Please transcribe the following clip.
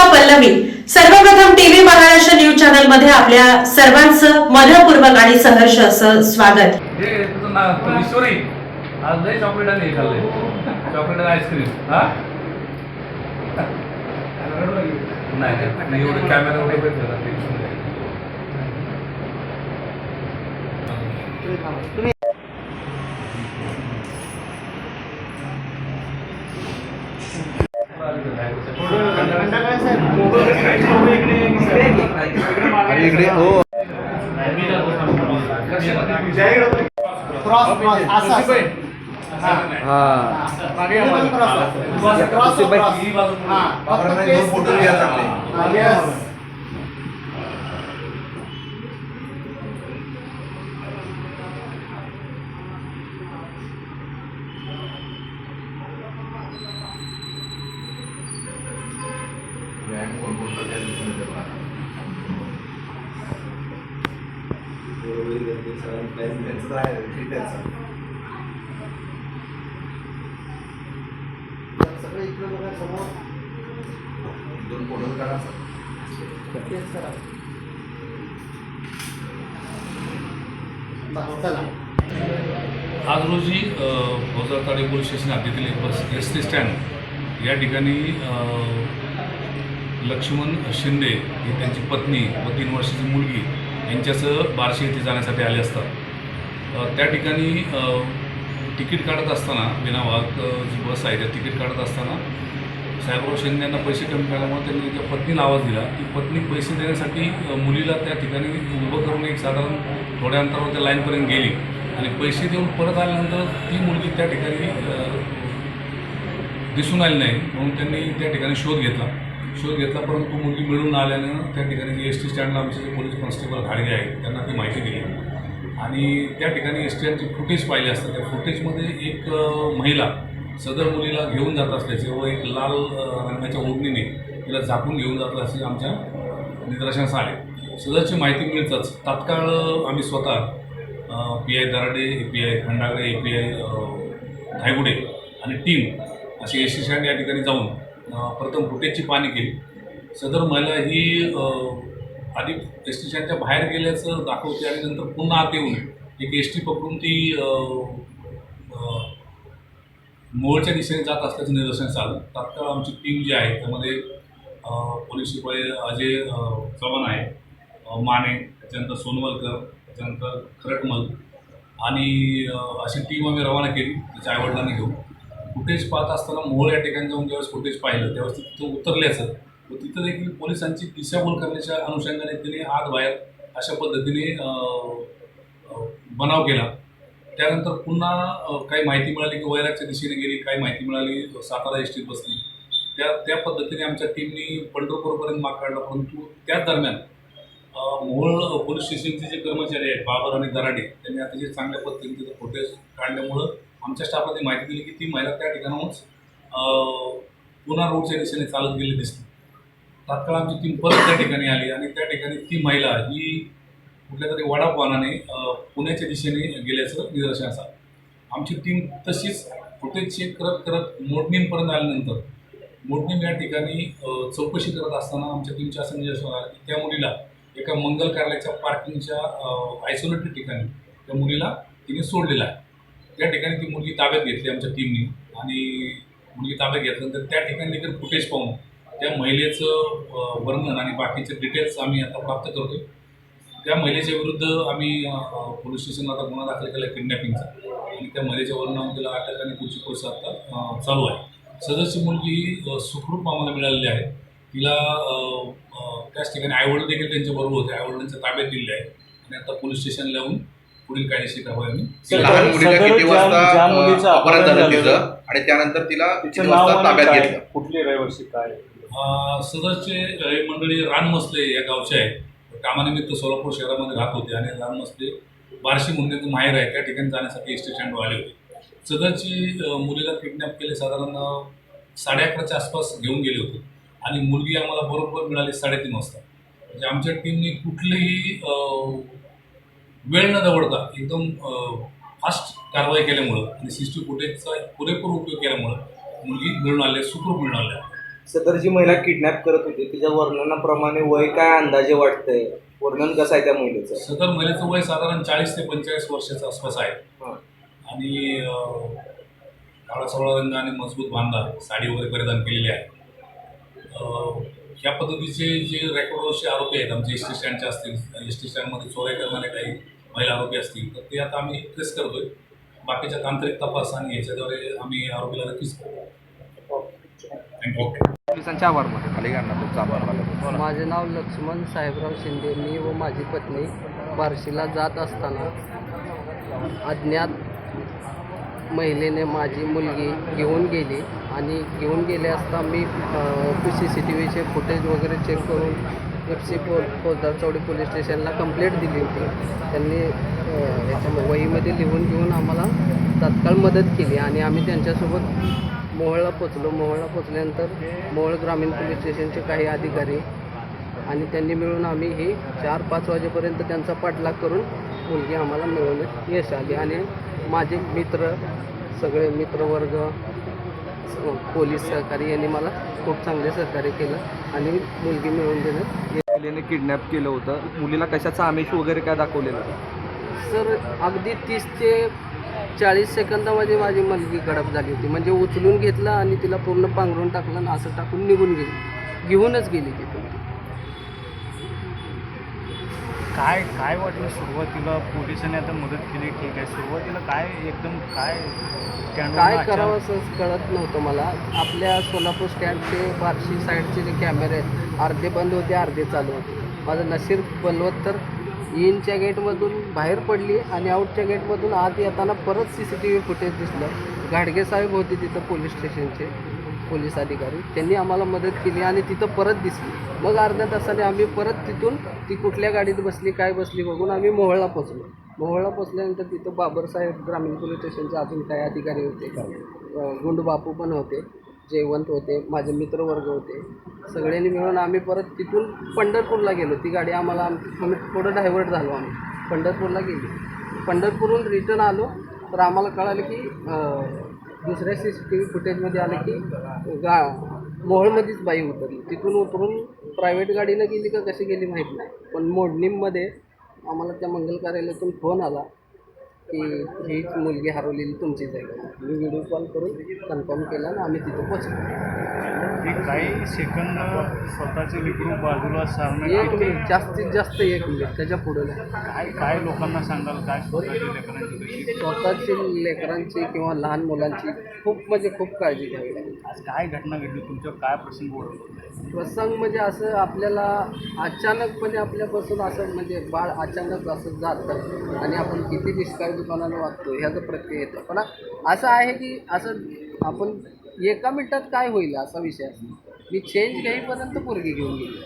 Media Pallavi. सर्वप्रथम TV Maharashtra news चॅनलमध्ये आपल्या सर्वांचं मनपूर्वक आणि सहर्ष असं स्वागत. हे तुझं ना ईश्वरी आज लय चॉकलेट आणि हे खाल्लंय. चॉकलेट आणि आईस्क्रीम हा? नाही नाही, नाही एवढे कॅमेरा एवढे भेटले ना टेन्शन नाही. इकडे हो. क्रॉस क्रॉस असं. हा. Cross cross. हा. होईल त्यांचं आहे फोटो बघा समोर. दोन तेच करा. आज रोजी भोजरताडे पोलीस स्टेशन हद्दीतील एक बस एस टी स्टँड या ठिकाणी लक्ष्मण शिंदे ही त्यांची पत्नी व तीन वर्षाची मुलगी यांच्यासह बार्शी येथे जाण्यासाठी आले असतात. त्या ठिकाणी तिकीट काढत असताना विनावाहक जी बस आहे त्या तिकीट काढत असताना साहेबराव शिंदे यांना पैसे कमी मिळाल्यामुळे त्यांनी त्या पत्नीला आवाज दिला. की पत्नी पैसे देण्यासाठी मुलीला त्या ठिकाणी उभं करून एक साधारण थोड्या अंतरावर त्या लाईनपर्यंत गेली आणि पैसे देऊन परत आल्यानंतर ती मुलगी त्या ठिकाणी दिसून आली नाही म्हणून त्यांनी त्या ठिकाणी शोध घेतला. शोध घेतला परंतु मुलगी मिळून आल्यानं त्या ठिकाणी एस टी स्टँडला आमचे जे पोलीस कॉन्स्टेबल घाडगे आहेत त्यांना ती माहिती दिली. आणि त्या ठिकाणी एस टी फुटेज पाहिले असतात त्या फुटेजमध्ये एक महिला सदर मुलीला घेऊन जात असल्याचे व एक लाल रंगाच्या ओढणीने तिला झाकून घेऊन जात असल्याचे आमच्या निदर्शनास आले. सदरची माहिती मिळताच तात्काळ आम्ही स्वतः P I Darade A P I Khandagade A P I Dhaygude आणि टीम अशी एस टी स्टँड या ठिकाणी जाऊन प्रथम फुटेजची पाहणी केली. सदर महिला ही आधी एस टी स्टँडच्या बाहेर गेल्याचं दाखवते आणि नंतर पुन्हा आत येऊन एक एस टी पकडून ती मोळच्या दिशेने जात असल्याचं निदर्शनास आलं तात्काळ आमची टीम जी आहे त्यामध्ये पोलीस शिपाई अजय चव्हाण आहे माने त्याच्यानंतर सोनवलकर त्याच्यानंतर खरटमल आणि अशी टीम आम्ही रवाना केली त्याच्या आईवडिलांनी घेऊन. फुटेज पाहत असताना मोहोळ या ठिकाणी जाऊन ज्यावेळेस फुटेज पाहिलं त्यावेळेस तिथं उतरल्याचं व तिथं देखील पोलिसांची दिशाभूल करण्याच्या अनुषंगाने तिने आत बाहेर अशा पद्धतीने बनाव केला. त्यानंतर पुन्हा काही माहिती मिळाली की वैरागच्या दिशेने गेली काही माहिती मिळाली सातारा एस टीत बसली. त्या त्या पद्धतीने आमच्या टीमनी पंढरपूरपर्यंत माग काढला परंतु त्याच दरम्यान मोहोळ पोलीस स्टेशनचे जे कर्मचारी आहेत बाबर आणि दराडे त्यांनी अतिशय चांगल्या पद्धतीने तिथं फुटेज काढल्यामुळं आमच्या स्टाफला ती माहिती दिली की ती महिला त्या ठिकाणाहूनच पुन्हा रोडच्या दिशेने चालत गेली दिसली. तात्काळ आमची टीम परत त्या ठिकाणी आली आणि त्या ठिकाणी ती महिला ही कुठल्या तरी वडापवानाने पुण्याच्या दिशेने गेल्याचं निदर्शनास आलं. आमची टीम तशीच फुटेज चेक करत करत मोडणीमपर्यंत आल्यानंतर मोडणीम या ठिकाणी चौकशी करत असताना आमच्या टीमच्या असं निदर्शन आलं. की त्या मुलीला एका मंगल कार्यालयाच्या पार्किंगच्या आयसोलेटेड ठिकाणी त्या मुलीला तिने सोडलेला आहे. त्या ठिकाणी ती मुलगी ताब्यात घेतली आमच्या टीमनी आणि मुलगी ताब्यात घेतल्यानंतर त्या ठिकाणी देखील फुटेज पाहून त्या महिलेचं वर्णन आणि बाकीचे डिटेल्स आम्ही आता प्राप्त करतो त्या महिलेच्या विरुद्ध आम्ही पोलीस स्टेशनला आता गुन्हा दाखल केला किडनॅपिंगचा आणि त्या महिलेच्या वर्णनावर तिला अटक आणि पुढची प्रोसेस आता चालू आहे. सदरची मुलगी ही, सुखरूप आम्हाला मिळालेली आहे. तिला त्याच ठिकाणी आईवडील देखील त्यांच्याबरोबर होते. आईवडिलांच्या ताब्यात दिलेले आहे. आणि आता पोलीस स्टेशनला येऊन पुढील कायदेशीर कारवाई आम्ही ती लहान मुलीला सदर किती ज्या- वाजता ज्या अपहरण झालं. तिचं? आणि त्यानंतर तिला किती तिचं नाव वाजता आणि ताब्यात काय? घेतलं? कुठली रहिवासी काय? अ, सदरचे मंडळी रानमसले या गावचे आहेत. कामानिमित्त सोलापूर शहरामध्ये राहत होते आणि रानमसले बार्शी मुंडेचं माहेर आहे. त्या ठिकाणी जाण्यासाठी एस टी स्टँडवर आले होते. सदरची अ, मुलीला किडनॅप केले साधारण अ, साडे अकराच्या आसपास घेऊन गेले होते. आणि मुलगी आम्हाला बरोबर मिळाली साडेतीन वाजता. म्हणजे आमच्या टीमने कुठलीही अ, वेळ न दवडता एकदम फास्ट कारवाई केल्यामुळं आणि सी टी फुटेजचा पुरेपूर उपयोग केल्यामुळं मुलगी मिळून आले सुखरूप मिळून आल्या सदर जी महिला किडनॅप करत होती तिच्या वर्णनाप्रमाणे वय काय अंदाजे वाटतंय? वर्णन कसं आहे त्या महिलेचं? सदर महिलेचं वय साधारण चाळीस ते पंचेचाळीस वर्षाच्या आसपास आहे. आणि काळा सोळा रंग आणि मजबूत बांधा साडी वगैरे परिधान केलेली आहे. ह्या पद्धतीचे जे रेकॉर्डवरचे आरोपी आहेत आमचे एस टी स्टँडचे असतील एस टी स्टँडमध्ये चोऱ्या करणारे काही महिला आरोपी असतील तर ते आता आम्ही ट्रेस करतोय. बाकीच्या तांत्रिक तपास आणि याच्याद्वारे आम्ही आरोपीला नक्कीच करतो थँक्यू पोलिसांच्या तुमचा आभार मानतो. माझे नाव लक्ष्मण साहेबराव शिंदे. मी व माझी पत्नी बार्शीला जात असताना अज्ञात महिलेने माझी मुलगी घेऊन गेली आणि घेऊन गेले असता मी सी सी टी व्हीचे फुटेज वगैरे चेक करून एफ सी पो फौजदार चौडी पोलीस स्टेशनला कंप्लेंट दिली होती. त्यांनी याच्या वहीमध्ये लिहून घेऊन आम्हाला तात्काळ मदत केली आणि आम्ही त्यांच्यासोबत मोहळला पोचलो. मोहळला पोचल्यानंतर मोहळ ग्रामीण पोलीस स्टेशनचे काही अधिकारी आणि त्यांनी मिळून आम्ही ही चार पाच वाजेपर्यंत त्यांचा पाठलाग करून मुलगी आम्हाला मिळवण्यात यश आली आणि माझे मित्र सगळे मित्रवर्ग पोलीस सहकारी यांनी मला खूप चांगले सहकार्य केलं आणि मुलगी मिळवून यश महिलेने किडनॅप केलं होतं. मुलीला कशाचा आमिष वगैरे काय दाखवलेलं? सर अगदी तीस ते चाळीस सेकंदामध्ये माझी मुलगी गडप झाली होती. म्हणजे उचलून घेतलं आणि तिला पूर्ण पांघरून टाकलं आणि असं टाकून निघून गेली. घेऊनच गेली तिथून. काय काय वाटलं सुरुवातीला? पोलिसांनी आता मदत केली ठीक आहे. सुरुवातीला काय एकदम काय काय करावं असं कळत नव्हतं मला. आपल्या सोलापूर स्टँडचे बार्शी साईडचे जे कॅमेरे आहेत अर्धे बंद होते अर्धे चालू होते. माझं नशीर बलवत तर इनच्या गेटमधून बाहेर पडली आणि आऊटच्या गेटमधून आत येताना परत C C T V footage दिसलं. घाडगे साहेब होते तिथं पोलीस स्टेशनचे. पोलीस अधिकारी त्यांनी आम्हाला मदत केली आणि तिथं परत दिसली. मग अर्ध्या तासाने आम्ही परत तिथून ती कुठल्या गाडीत बसली काय बसली बघून आम्ही मोहळला पोचलो मोहळला पोचल्यानंतर तिथं बाबरसाहेब ग्रामीण पोलीस स्टेशनचे अजून काही अधिकारी होते. गुंडबापू पण होते जयवंत होते माझे मित्रवर्ग होते. सगळ्यांनी मिळून आम्ही परत तिथून पंढरपूरला गेलो. ती गाडी आम्हाला आम- आम्ही थोडं डायव्हर्ट झालो आम्ही. पंढरपूरला गेलो. पंढरपूरहून रिटर्न आलो तर आम्हाला कळालं की दुसऱ्या सी सी टी व्ही फुटेजमध्ये आलं की गा मोहोळमध्येच बाई उतरली. तिथून उतरून प्रायव्हेट गाडीनं गेली का कशी गेली माहीत नाही. पण मोडणीमध्ये आम्हाला त्या मंगल कार्यालयातून फोन आला की हीच मुलगी हरवलेली तुमचीच आहे मी व्हिडिओ कॉल करून कन्फर्म केला आणि आम्ही तिथं पोचलो एक काही सेकंद स्वतःचे लेकरू बाजूला सारणं एक मिनिट जास्तीत जास्त एक मिनिट त्याच्या पुढे काय काय लोकांना सांगाल काय स्वतःच्या लेकरांची कशी? स्वतःची लेकरांची किंवा लहान मुलांची खूप म्हणजे खूप काळजी घ्यावी लागेल. आज काय घटना घडली? तुमच्यावर काय प्रसंग ओढवला प्रसंग म्हणजे असं आपल्याला अचानकपणे आपल्यापासून असं म्हणजे बाळ अचानक असं जातं आणि आपण किती निष्काळजीपणाने वागतो ह्याचं प्रत्यय येतं. पण असं आहे की असं आपण एका मिनटात काय होईल असा विषय मी चेंज घेईपर्यंत पोरगी घेऊन गेली.